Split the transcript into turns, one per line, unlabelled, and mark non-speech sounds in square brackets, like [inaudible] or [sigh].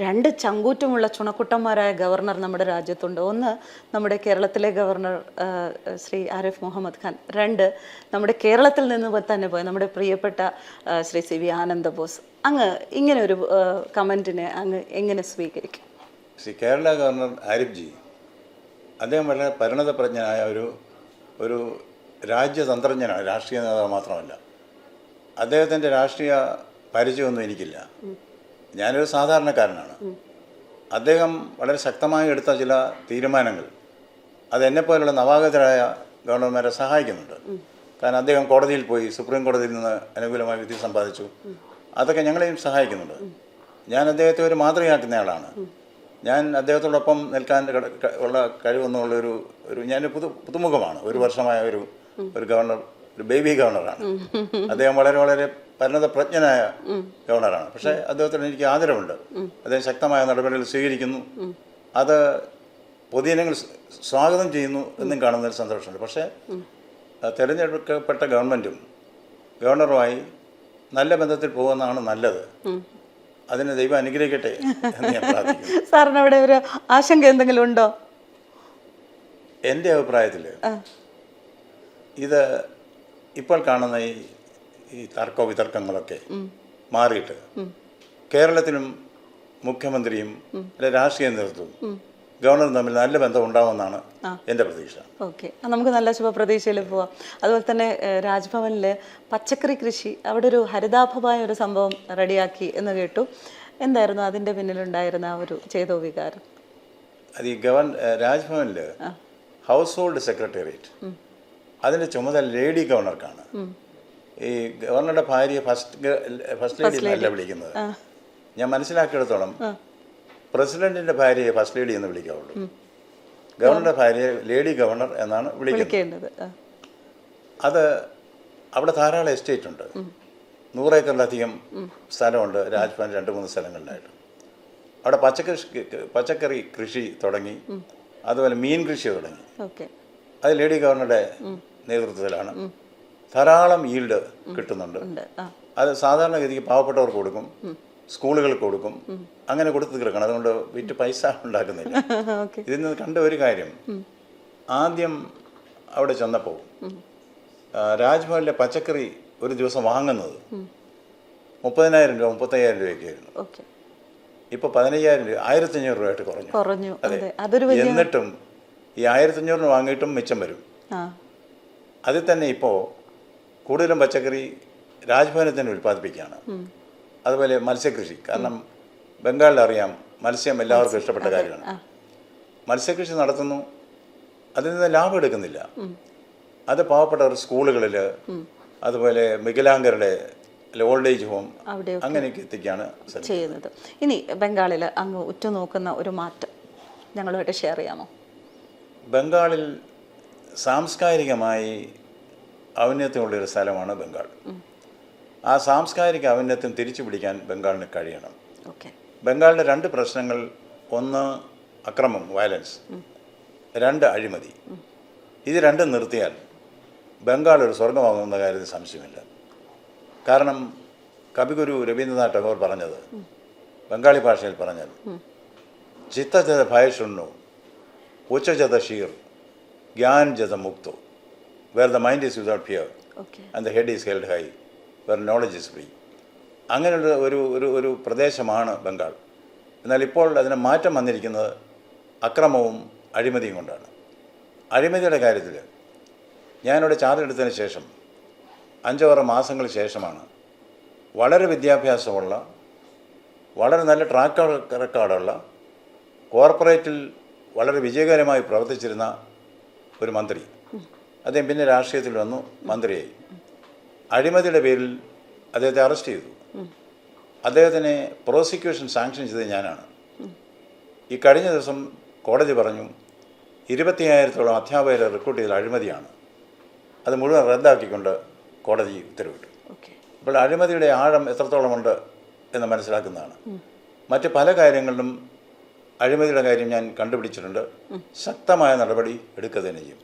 രണ്ട് ചങ്കൂറ്റമുള്ള ചുണക്കുട്ടന്മാരായ ഗവർണർ നമ്മുടെ രാജ്യത്തുണ്ട്. ഒന്ന് നമ്മുടെ കേരളത്തിലെ ഗവർണർ ശ്രീ ആരിഫ് മുഹമ്മദ് ഖാൻ. രണ്ട് നമ്മുടെ കേരളത്തിൽ നിന്ന് തന്നെ പോയ നമ്മുടെ പ്രിയപ്പെട്ട ശ്രീ സി വി ആനന്ദ ബോസ്. അങ്ങ് ഇങ്ങനെ ഒരു കമന്റിനെ അങ്ങ് എങ്ങനെ സ്വീകരിക്കും?
ശ്രീ കേരള ഗവർണർ ആരിഫ് ജി അദ്ദേഹം വളരെ പരിണതപ്രജ്ഞനായ ഒരു ഒരു രാജ്യതന്ത്രജ്ഞനാണ് രാഷ്ട്രീയ നേതാവ് മാത്രമല്ല. അദ്ദേഹത്തിന്റെ രാഷ്ട്രീയ പരിചയമൊന്നും എനിക്കില്ല. ഞാനൊരു സാധാരണക്കാരനാണ്. അദ്ദേഹം വളരെ ശക്തമായി എടുത്ത ചില തീരുമാനങ്ങൾ. അത് എന്നെപ്പോലുള്ള നവാഗതരായ ഗവർണർമാരെ സഹായിക്കുന്നുണ്ട്. കാരണം അദ്ദേഹം കോടതിയിൽ പോയി സുപ്രീം കോടതിയിൽ നിന്ന് അനുകൂലമായ വിധി സമ്പാദിച്ചു. അതൊക്കെ ഞങ്ങളെയും സഹായിക്കുന്നുണ്ട്. ഞാൻ അദ്ദേഹത്തെ ഒരു മാതൃകയാക്കുന്ന ആളാണ്. ഞാൻ അദ്ദേഹത്തോടൊപ്പം നിൽക്കാൻ ഉള്ള കഴിവെന്നുള്ളൊരു ഒരു ഞാൻ പുതു പുതുമുഖമാണ്. ഒരു വർഷമായ ഒരു ഒരു ഗവർണർ ഒരു ബേബി ഗവർണറാണ്. അദ്ദേഹം വളരെ വളരെ പരിണത പ്രജ്ഞനായ ഗവർണറാണ്. പക്ഷേ അദ്ദേഹത്തിന് എനിക്ക് ആദരവുണ്ട്. അദ്ദേഹം ശക്തമായ നടപടികൾ സ്വീകരിക്കുന്നു. അത് പൊതുജനങ്ങൾ സ്വാഗതം ചെയ്യുന്നു എന്നും കാണുന്നതിൽ സന്തോഷമുണ്ട്. പക്ഷേ തിരഞ്ഞെടുക്കപ്പെട്ട ഗവൺമെന്റും ഗവർണറുമായി നല്ല ബന്ധത്തിൽ പോകുന്നതാണ് നല്ലത്. അതിന് ദൈവം അനുഗ്രഹിക്കട്ടെ എന്ന് ഞാൻ പ്രാർത്ഥിക്കുന്നു. [laughs]
സാറിന് അവിടെ ഒരു ആശങ്ക എന്തെങ്കിലും ഉണ്ടോ?
എന്റെ അഭിപ്രായത്തിൽ ഇത് ഇപ്പോൾ കാണുന്ന ഈ ഈ തർക്ക വിതർക്കങ്ങളൊക്കെ മാറിയിട്ട് കേരളത്തിലും മുഖ്യമന്ത്രിയും രാഷ്ട്രീയ നേതൃത്വവും ഗവർണറും തമ്മിൽ നല്ല ബന്ധം ഉണ്ടാവുമെന്നാണ് എന്റെ പ്രതീക്ഷ.
ഓക്കെ. നമുക്ക് നല്ല ശുഭപ്രതീക്ഷയിൽ പോവാം. അതുപോലെ തന്നെ രാജ്ഭവനിൽ രാജ്ഭവനിലെ പച്ചക്കറി കൃഷി അവിടെ ഒരു ഹരിതാഭമായ ഒരു സംഭവം റെഡിയാക്കി എന്ന് കേട്ടു. എന്തായിരുന്നു അതിന്റെ പിന്നിലുണ്ടായിരുന്ന ആ ഒരു ചേതോ വികാരം
അത് ഈ ഗവൺ രാജ്ഭവനിൽ ഹൗസ് ഹോൾഡ് സെക്രട്ടേറിയറ്റ്. അതിന്റെ ചുമതല ലേഡി ഗവർണർക്കാണ്. ഈ ഗവർണറുടെ ഭാര്യ ഫസ്റ്റ് ഫസ്റ്റ് ലേഡി എന്നല്ല വിളിക്കുന്നത്. ഞാൻ മനസ്സിലാക്കിയെടുത്തോളം പ്രസിഡന്റിന്റെ ഭാര്യയെ ഫസ്റ്റ് ലേഡി എന്ന് വിളിക്കാവുള്ളൂ. ഗവർണറുടെ ഭാര്യയെ ലേഡി ഗവർണർ എന്നാണ് വിളിക്കുന്നത്. അത് അവിടെ ധാരാളം എസ്റ്റേറ്റ് ഉണ്ട്. നൂറേക്കറിലധികം സ്ഥലമുണ്ട്. രാജ്ഭവൻ രണ്ട് മൂന്ന് സ്ഥലങ്ങളിലായിട്ട്. അവിടെ പച്ചക്കറി പച്ചക്കറി കൃഷി തുടങ്ങി. അതുപോലെ മീൻ കൃഷി തുടങ്ങി. അത് ലേഡി ഗവർണറുടെ നേതൃത്വത്തിലാണ്. ധാരാളം ഈൽഡ് കിട്ടുന്നുണ്ട്. അത് സാധാരണഗതിക്ക് പാവപ്പെട്ടവർക്ക് കൊടുക്കും സ്കൂളുകൾക്ക് കൊടുക്കും അങ്ങനെ കൊടുത്ത് തീർക്കണം. അതുകൊണ്ട് വിറ്റ് പൈസ ഉണ്ടാക്കുന്നില്ല. [laughs] ഇതിൽ നിന്ന് കണ്ട ഒരു കാര്യം. ആദ്യം അവിടെ ചെന്നപ്പോൾ രാജ്ഭവനിലെ പച്ചക്കറി ഒരു ദിവസം വാങ്ങുന്നത് മുപ്പതിനായിരം രൂപ മുപ്പത്തയ്യായിരം രൂപയൊക്കെ ആയിരുന്നു.
ഓക്കെ.
ഇപ്പോൾ പതിനയ്യായിരം രൂപ ആയിരത്തഞ്ഞൂറ് രൂപയായിട്ട് കുറഞ്ഞു.
കുറഞ്ഞു.
അതെ. എന്നിട്ടും ഈ ആയിരത്തഞ്ഞൂറിന് വാങ്ങിയിട്ടും മിച്ചം വരും. അതിൽ തന്നെ ഇപ്പോൾ കൂടുതലും പച്ചക്കറി രാജ്ഭവനിൽ തന്നെ ഉൽപ്പാദിപ്പിക്കുകയാണ് അതുപോലെ മത്സ്യകൃഷി. കാരണം ബംഗാളിൽ അറിയാം മത്സ്യം എല്ലാവർക്കും ഇഷ്ടപ്പെട്ട കാര്യമാണ്. മത്സ്യകൃഷി നടത്തുന്നു. അതിൽ നിന്ന് ലാഭം എടുക്കുന്നില്ല. അത് പാവപ്പെട്ടവർ സ്കൂളുകളിൽ അതുപോലെ വികലാംഗരുടെ ഓൾഡ് ഏജ് ഹോം
അവിടെ
അങ്ങനെയൊക്കെ എത്തിക്കുകയാണ്
ചെയ്യുന്നത്. ഇനി ബംഗാളിൽ അങ്ങ് ഉറ്റുനോക്കുന്ന ഒരു മാറ്റം ഞങ്ങളുമായിട്ട് ഷെയർ ചെയ്യാമോ?
ബംഗാളിൽ സാംസ്കാരികമായി ഔന്നത്യമുള്ളൊരു സ്ഥലമാണ് ബംഗാൾ. ആ സാംസ്കാരിക ഔന്നത്യം തിരിച്ചു പിടിക്കാൻ ബംഗാളിന് കഴിയണം. ബംഗാളിന്റെ രണ്ട് പ്രശ്നങ്ങൾ ഒന്ന് അക്രമം വയലൻസ്. രണ്ട് അഴിമതി. ഇത് രണ്ടും നിർത്തിയാൽ ബംഗാൾ ഒരു സ്വർഗമാകുന്ന കാര്യത്തിൽ സംശയമില്ല. കാരണം കവിഗുരു രവീന്ദ്രനാഥ് ടാഗോർ പറഞ്ഞത് ബംഗാളി ഭാഷയിൽ പറഞ്ഞത് ചിത്തജത ഭയഷുണ്ണു ഉച്ചജത ഷീർ ജ്ഞാൻ ജത Mukto. Where the mind is without
and
and the head is held high where knowledge is free അങ്ങനെയുള്ള ഒരു ഒരു ഒരു പ്രദേശമാണ് ബംഗാൾ. എന്നാൽ ഇപ്പോൾ അതിന് മാറ്റം വന്നിരിക്കുന്നത് അക്രമവും അഴിമതിയും കൊണ്ടാണ്. അഴിമതിയുടെ കാര്യത്തിൽ ഞാനിവിടെ ചാർജ് എടുത്തതിന് ശേഷം അഞ്ചോ ആറ് മാസങ്ങൾക്ക് ശേഷമാണ് വളരെ വിദ്യാഭ്യാസമുള്ള വളരെ നല്ല ട്രാക്ക് റെക്കോർഡുള്ള കോർപ്പറേറ്റിൽ വളരെ വിജയകരമായി പ്രവർത്തിച്ചിരുന്ന ഒരു മന്ത്രി. അദ്ദേഹം പിന്നെ രാഷ്ട്രീയത്തിൽ വന്നു മന്ത്രിയായി. അഴിമതിയുടെ പേരിൽ അദ്ദേഹത്തെ അറസ്റ്റ് ചെയ്തു. അദ്ദേഹത്തിനെ പ്രോസിക്യൂഷൻ സാങ്ഷൻ ചെയ്തത് ഞാനാണ്. ഈ കഴിഞ്ഞ ദിവസം കോടതി പറഞ്ഞു ഇരുപത്തിയായിരത്തോളം അധ്യാപകരെ റിക്രൂട്ട് ചെയ്ത അഴിമതിയാണ്. അത് മുഴുവൻ റദ്ദാക്കിക്കൊണ്ട് കോടതി ഉത്തരവിട്ടു. അപ്പോൾ അഴിമതിയുടെ ആഴം എത്രത്തോളമുണ്ട് എന്ന് മനസ്സിലാക്കുന്നതാണ്. മറ്റ് പല കാര്യങ്ങളിലും അഴിമതിയുടെ കാര്യം ഞാൻ കണ്ടുപിടിച്ചിട്ടുണ്ട്. ശക്തമായ നടപടി എടുക്കുക തന്നെ ചെയ്യും.